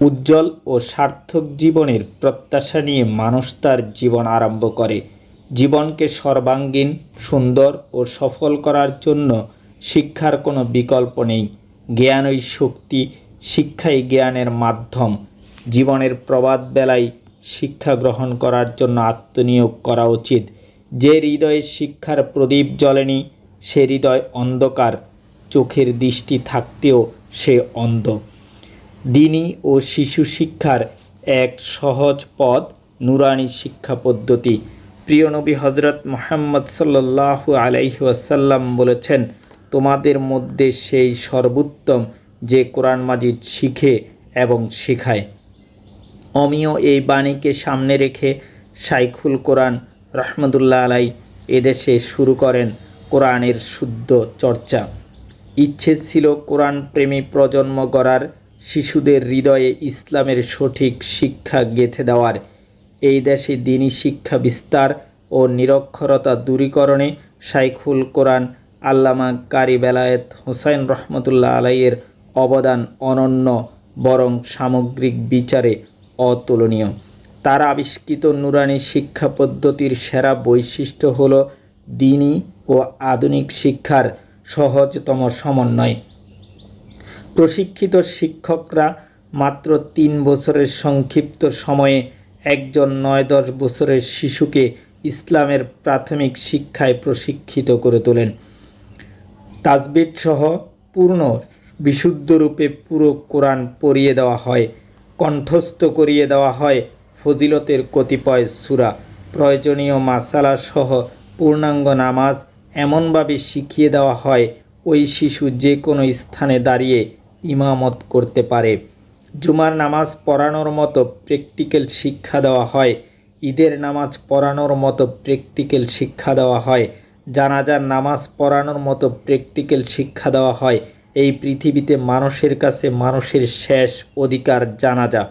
উজ্জ্বল ও সার্থক জীবনের প্রত্যাশা নিয়ে মানুষ তার জীবন আরম্ভ করে। জীবনকে সর্বাঙ্গীন, সুন্দর ও সফল করার জন্য শিক্ষার কোনো বিকল্প নেই। জ্ঞানই শক্তি, শিক্ষাই জ্ঞানের মাধ্যম। জীবনের প্রবাদ বেলায় শিক্ষা গ্রহণ করার জন্য আত্মনিয়োগ করা উচিত। যে হৃদয়ে শিক্ষার প্রদীপ জ্বলেনি, সে হৃদয় অন্ধকার। চোখের দৃষ্টি থাকতেও সে অন্ধ। দিনী ও শিশু শিক্ষার এক সহজ পথ, নুরানি শিক্ষা পদ্ধতি। প্রিয় নবী হজরত মোহাম্মদ সাল্লাহ আলাইহি ওয়াসাল্লাম বলেছেন, তোমাদের মধ্যে সেই সর্বোত্তম যে কোরআন মাজিদ শিখে এবং শেখায়। অমিয় এই বাণীকে সামনে রেখে সাইখুল কোরআন রহমতুল্লাহ আলাই এদেশে শুরু করেন কোরআনের শুদ্ধ চর্চা। ইচ্ছে ছিল কোরআন প্রেমী প্রজন্ম গড়ার শিশুদের হৃদয়ে ইসলামের সঠিক শিক্ষা গেঁথে দেওয়ার, এই দেশে দিনী শিক্ষা বিস্তার ও নিরক্ষরতা দূরীকরণে সাইখুল কোরআন আল্লামা কারি বেলায়েত হোসাইন রহমতুল্লাহ আলাইয়ের অবদান অনন্য, বরং সামগ্রিক বিচারে অতুলনীয়। তার আবিষ্কৃত নুরানি শিক্ষা পদ্ধতির সেরা বৈশিষ্ট্য হল দিনী ও আধুনিক শিক্ষার সহজতম সমন্বয়। প্রশিক্ষিত শিক্ষকরা মাত্র তিন বছরের সংক্ষিপ্ত সময়ে একজন নয় দশ বছরের শিশুকে ইসলামের প্রাথমিক শিক্ষায় প্রশিক্ষিত করে তোলেন। তাজবিদ সহ পূর্ণ বিশুদ্ধরূপে পুরো কোরআন পড়িয়ে দেওয়া হয়, কণ্ঠস্থ করিয়ে দেওয়া হয় ফজিলতের কতিপয় সূরা। প্রয়োজনীয় মাসালা সহ পূর্ণাঙ্গ নামাজ এমনভাবে শিখিয়ে দেওয়া হয়, ওই শিশু যে কোনো স্থানে দাঁড়িয়ে ইমামত করতে পারে। জুমার নামাজ পড়ানোর মতো প্র্যাকটিক্যাল শিক্ষা দেওয়া হয়। ঈদের নামাজ পড়ানোর মতো প্র্যাকটিক্যাল শিক্ষা দেওয়া হয়। জানাজার নামাজ পড়ানোর মতো প্র্যাকটিক্যাল শিক্ষা দেওয়া হয়। এই পৃথিবীতে মানুষের কাছে মানুষের শেষ অধিকার জানাজা।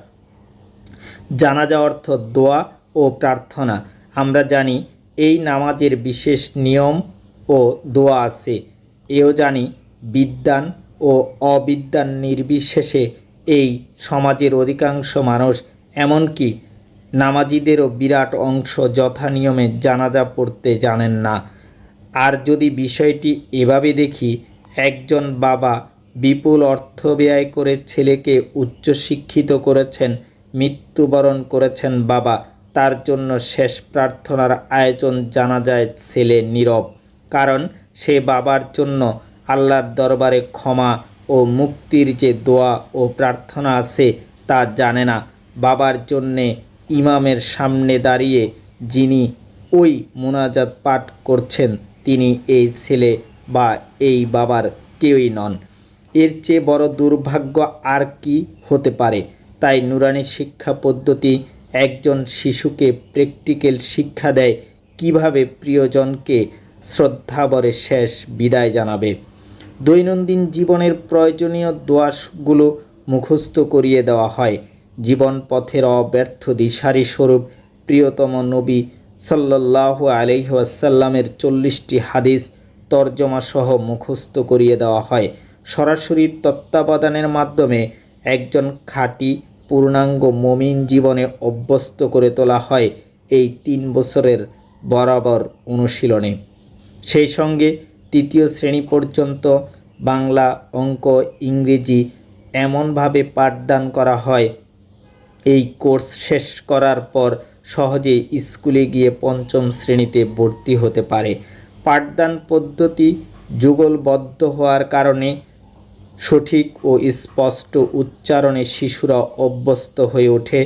জানাজা অর্থ দোয়া ও প্রার্থনা। আমরা জানি এই নামাজের বিশেষ নিয়ম ও দোয়া আছে। এও জানি বিদ্যান ও অবিদ্যান নির্বিশেষে এই সমাজের অধিকাংশ মানুষ, এমনকি নামাজিদেরও বিরাট অংশ যথা নিয়মে জানাজা পড়তে জানেন না। আর যদি বিষয়টি এভাবে দেখি, একজন বাবা বিপুল অর্থ ব্যয় করে ছেলেকে উচ্চশিক্ষিত করেছেন, মৃত্যুবরণ করেছেন বাবা, তার জন্য শেষ প্রার্থনার আয়োজন জানা যায় ছেলে নীরব। কারণ সে বাবার জন্য আল্লাহর দরবারে ক্ষমা ও মুক্তির যে দোয়া ও প্রার্থনা আছে তা জানে না। বাবার জন্যে ইমামের সামনে দাঁড়িয়ে যিনি ওই মোনাজাত পাঠ করছেন, তিনি এই ছেলে বা এই বাবার কেউই নন। এর চেয়ে বড় দুর্ভাগ্য আর কি হতে পারে? তাই নুরানি শিক্ষা পদ্ধতি একজন শিশুকে প্র্যাকটিক্যাল শিক্ষা দেয়, কীভাবে প্রিয়জনকে শ্রদ্ধাবরে শেষ বিদায় জানাবে? দৈনন্দিন জীবনের প্রয়োজনীয় দোয়াশগুলো মুখস্থ করিয়ে দেওয়া হয়। জীবন পথের অব্যর্থ দিশারি স্বরূপ প্রিয়তম নবী সাল্লাহ আলহাসাল্লামের চল্লিশটি হাদিস তর্জমাসহ মুখস্থ করিয়ে দেওয়া হয়। সরাসরি তত্ত্বাবধানের মাধ্যমে একজন খাঁটি, পূর্ণাঙ্গ মমিন জীবনে অভ্যস্ত করে তোলা হয় এই তিন বছরের বরাবর অনুশীলনে। সেই সঙ্গে তৃতীয় শ্রেণি পর্যন্ত বাংলা, অঙ্ক, ইংরেজি এমনভাবে পাঠদান করা হয়। এই কোর্স শেষ করার পর সহজে স্কুলে গিয়ে পঞ্চম শ্রেণীতে ভর্তি হতে পারে। পাঠদান পদ্ধতি যুগলবদ্ধ হওয়ার কারণে সঠিক ও স্পষ্ট উচ্চারণে শিশুরা অভ্যস্ত হয়ে ওঠে,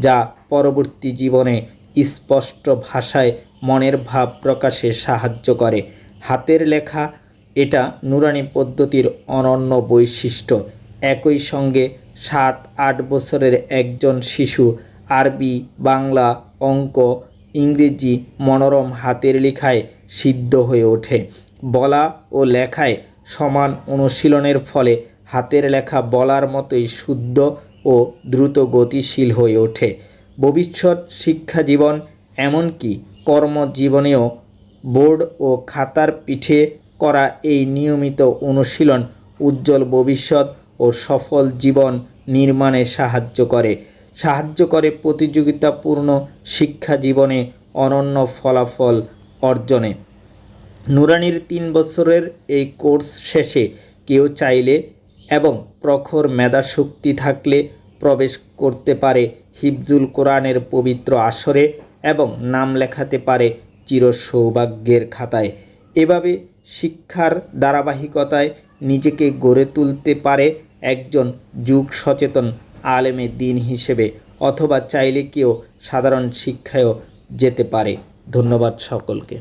যা পরবর্তী জীবনে স্পষ্ট ভাষায় মনের ভাব প্রকাশে সাহায্য করে। হাতের লেখা, এটা নুরানি পদ্ধতির অনন্য বৈশিষ্ট্য। একই সঙ্গে সাত, আট বছরের একজন শিশু, আরবি, বাংলা, অঙ্ক, ইংরেজি, মনোরম হাতের লেখায় সিদ্ধ হয়ে ওঠে। বলা ও লেখায় সমান অনুশীলনের ফলে হাতের লেখা বলার মতোই শুদ্ধ ও দ্রুত গতিশীল হয়ে ওঠে। ভবিষ্যৎ শিক্ষা জীবন এমনকি কর্মজীবনেও বোর্ড ও খাতার পিঠে করা এই নিয়মিত অনুশীলন উজ্জ্বল ভবিষ্যৎ ও সফল জীবন নির্মাণে সাহায্য করে। সাহায্য করে প্রতিযোগিতাপূর্ণ শিক্ষা জীবনে অনন্য ফলাফল অর্জনে। নুরানির তিন বছরের এই কোর্স শেষে কেউ চাইলে এবং প্রখর মেধাশক্তি থাকলে প্রবেশ করতে পারে হিফজুল কোরআনের পবিত্র আসরে এবং নাম লেখাতে পারে চির সৌভাগ্যের খাতায়। এভাবে শিক্ষার ধারাবাহিকতায় নিজেকে গড়ে তুলতে পারে একজন যুগ সচেতন আলেমে দিন হিসেবে, অথবা চাইলে কেউ সাধারণ শিক্ষায়ও যেতে পারে। ধন্যবাদ সকলকে।